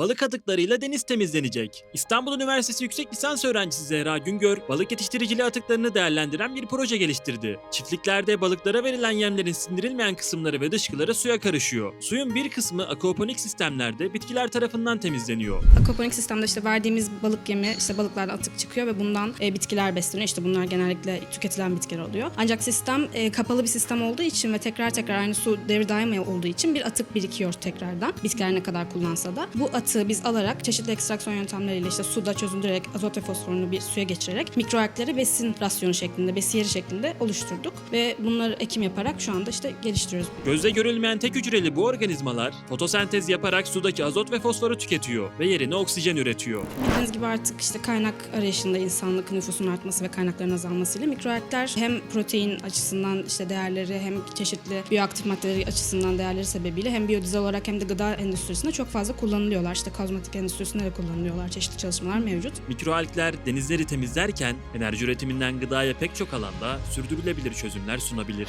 balık atıklarıyla deniz temizlenecek. İstanbul Üniversitesi Yüksek Lisans Öğrencisi Zehra Güngör, balık yetiştiriciliği atıklarını değerlendiren bir proje geliştirdi. Çiftliklerde balıklara verilen yemlerin sindirilmeyen kısımları ve dışkıları suya karışıyor. Suyun bir kısmı aquaponik sistemlerde bitkiler tarafından temizleniyor. Aquaponik sistemde işte verdiğimiz balık yemi işte balıklardan atık çıkıyor ve bundan e, bitkiler besleniyor. İşte bunlar genellikle tüketilen bitkiler oluyor. Ancak sistem e, kapalı bir sistem olduğu için ve tekrar tekrar aynı su devir daim olduğu için bir atık birikiyor tekrardan. Bitkiler ne kadar kullansa da. Bu atığı biz alarak çeşitli ekstraksiyon yöntemleriyle işte suda çözündürerek azot ve fosforunu bir suya geçirerek mikroalgleri besin rasyonu şeklinde, besiyeri şeklinde oluşturduk. Ve bunları ekim yaparak şu anda işte geliştiriyoruz. Gözle görülmeyen tek hücreli bu organizmalar fotosentez yaparak sudaki azot ve fosforu tüketiyor ve yerine oksijen üretiyor. Bildiğiniz gibi artık işte kaynak arayışında insanlık nüfusun artması ve kaynakların azalmasıyla mikroalgler hem protein açısından işte değerleri hem çeşitli biyoaktif maddeleri açısından değerleri sebebiyle hem biyodizel olarak hem de gıda endüstrisinde çok fazla kullanılıyorlar. İşte kozmetik endüstrisinde de kullanılıyorlar. Çeşitli çalışmalar mevcut. Mikroalgler denizleri temizlerken enerji üretiminden gıdaya pek çok alanda sürdürülebilir çözümler sunabilir.